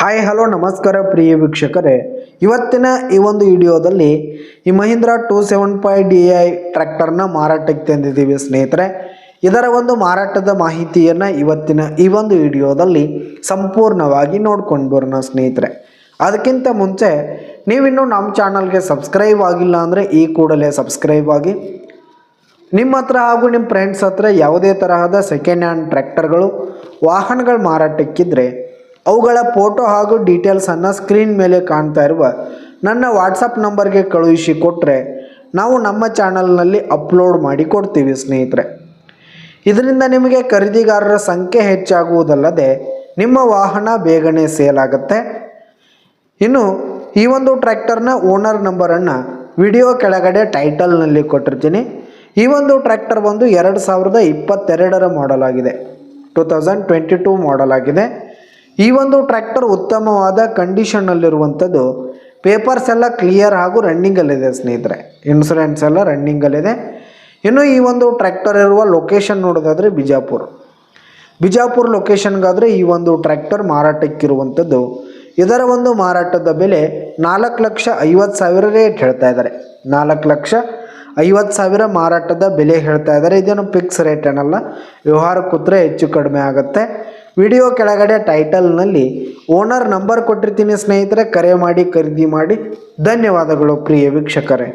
Hi, hello, ನಮಸ್ಕಾರ ಪ್ರಿಯ ವೀಕ್ಷಕರೇ. ಇವತ್ತಿನ ಈ ಒಂದು ವಿಡಿಯೋದಲ್ಲಿ ಈ Mahindra two seven five D I ಟ್ರ್ಯಾಕ್ಟರ್ನ ಮಾರಾಟಕ್ಕೆ ತಂದಿದ್ದೀವಿ ಸ್ನೇಹಿತರೆ. ಇದರ ಒಂದು ಮಾರಾಟದ ಮಾಹಿತಿಯನ್ನು ಇವತ್ತಿನ ಈ ಒಂದು ವಿಡಿಯೋದಲ್ಲಿ ಸಂಪೂರ್ಣವಾಗಿ ನೋಡ್ಕೊಂಡು ಬರೋಣ ಸ್ನೇಹಿತರೆ. ಅದಕ್ಕಿಂತ ಮುಂಚೆ ನೀವಿನ್ನೂ ನಮ್ಮ ಚಾನಲ್ಗೆ ಸಬ್ಸ್ಕ್ರೈಬ್ ಆಗಿಲ್ಲ ಅಂದರೆ ಈ ಕೂಡಲೇ ಸಬ್ಸ್ಕ್ರೈಬ್ ಆಗಿ. ನಿಮ್ಮ ಹತ್ರ ಹಾಗೂ ನಿಮ್ಮ ಫ್ರೆಂಡ್ಸ್ ಹತ್ರ ಯಾವುದೇ ತರಹದ ಸೆಕೆಂಡ್ ಹ್ಯಾಂಡ್ ಟ್ರ್ಯಾಕ್ಟರ್ಗಳು, ವಾಹನಗಳು ಮಾರಾಟಕ್ಕಿದ್ರೆ ಅವುಗಳ ಫೋಟೋ ಹಾಗೂ ಡೀಟೇಲ್ಸನ್ನು ಸ್ಕ್ರೀನ್ ಮೇಲೆ ಕಾಣ್ತಾ ಇರುವ ನನ್ನ ವಾಟ್ಸಪ್ ನಂಬರ್ಗೆ ಕಳುಹಿಸಿ ಕೊಟ್ಟರೆ ನಾವು ನಮ್ಮ ಚಾನಲ್ನಲ್ಲಿ ಅಪ್ಲೋಡ್ ಮಾಡಿ ಕೊಡ್ತೀವಿ, ಸ್ನೇಹಿತರೆ. ಇದರಿಂದ ನಿಮಗೆ ಖರೀದಿಗಾರರ ಸಂಖ್ಯೆ ಹೆಚ್ಚಾಗುವುದಲ್ಲದೆ ನಿಮ್ಮ ವಾಹನ ಬೇಗನೆ ಸೇಲ್ ಆಗುತ್ತೆ. ಇನ್ನು ಈ ಒಂದು ಟ್ರ್ಯಾಕ್ಟರ್ನ ಓನರ್ ನಂಬರನ್ನು ವಿಡಿಯೋ ಕೆಳಗಡೆ ಟೈಟಲ್ನಲ್ಲಿ ಕೊಟ್ಟಿರ್ತೀನಿ. ಈ ಒಂದು ಟ್ರ್ಯಾಕ್ಟರ್ ಬಂದು ಎರಡು ಸಾವಿರದ ಇಪ್ಪತ್ತೆರಡರ ಮಾಡಲ್ ಆಗಿದೆ. Two thousand twenty two model ಆಗಿದೆ. ಈ ಒಂದು ಟ್ರ್ಯಾಕ್ಟರ್ ಉತ್ತಮವಾದ ಕಂಡೀಷನ್ನಲ್ಲಿರುವಂಥದ್ದು ಪೇಪರ್ಸ್ ಎಲ್ಲ ಕ್ಲಿಯರ್ ಹಾಗೂ ರನ್ನಿಂಗಲ್ಲಿದೆ ಸ್ನೇಹಿತರೆ. ಇನ್ಸೂರೆನ್ಸ್ ಎಲ್ಲ ರನ್ನಿಂಗಲ್ಲಿದೆ ಇನ್ನು ಈ ಒಂದು ಟ್ರ್ಯಾಕ್ಟರ್ ಇರುವ ಲೊಕೇಶನ್ ನೋಡೋದಾದರೆ ಬಿಜಾಪುರ್. ಬಿಜಾಪುರ್ ಲೊಕೇಶನ್ಗಾದರೆ ಈ ಒಂದು ಟ್ರ್ಯಾಕ್ಟರ್ ಮಾರಾಟಕ್ಕಿರುವಂಥದ್ದು. ಇದರ ಒಂದು ಮಾರಾಟದ ಬೆಲೆ ನಾಲ್ಕು ಲಕ್ಷ ಐವತ್ತು ಸಾವಿರ ರೇಟ್ ಹೇಳ್ತಾ ಇದ್ದಾರೆ. ನಾಲ್ಕು ಲಕ್ಷ ಐವತ್ತು ಸಾವಿರ ಮಾರಾಟದ ಬೆಲೆ ಹೇಳ್ತಾ ಇದ್ದಾರೆ. ಇದೇನು ಫಿಕ್ಸ್ ರೇಟ್ ಏನಲ್ಲ, ವ್ಯವಹಾರ ಕೂತ್ರೆ ಹೆಚ್ಚು ಕಡಿಮೆ ಆಗುತ್ತೆ. ವಿಡಿಯೋ ಕೆಳಗಡೆ ಟೈಟಲ್ನಲ್ಲಿ ಓನರ್ ನಂಬರ್ ಕೊಟ್ಟಿರ್ತೀನಿ ಸ್ನೇಹಿತರೆ ಕರೆ ಮಾಡಿ ಖರೀದಿ ಮಾಡಿ. ಧನ್ಯವಾದಗಳು ಪ್ರಿಯ ವೀಕ್ಷಕರೇ.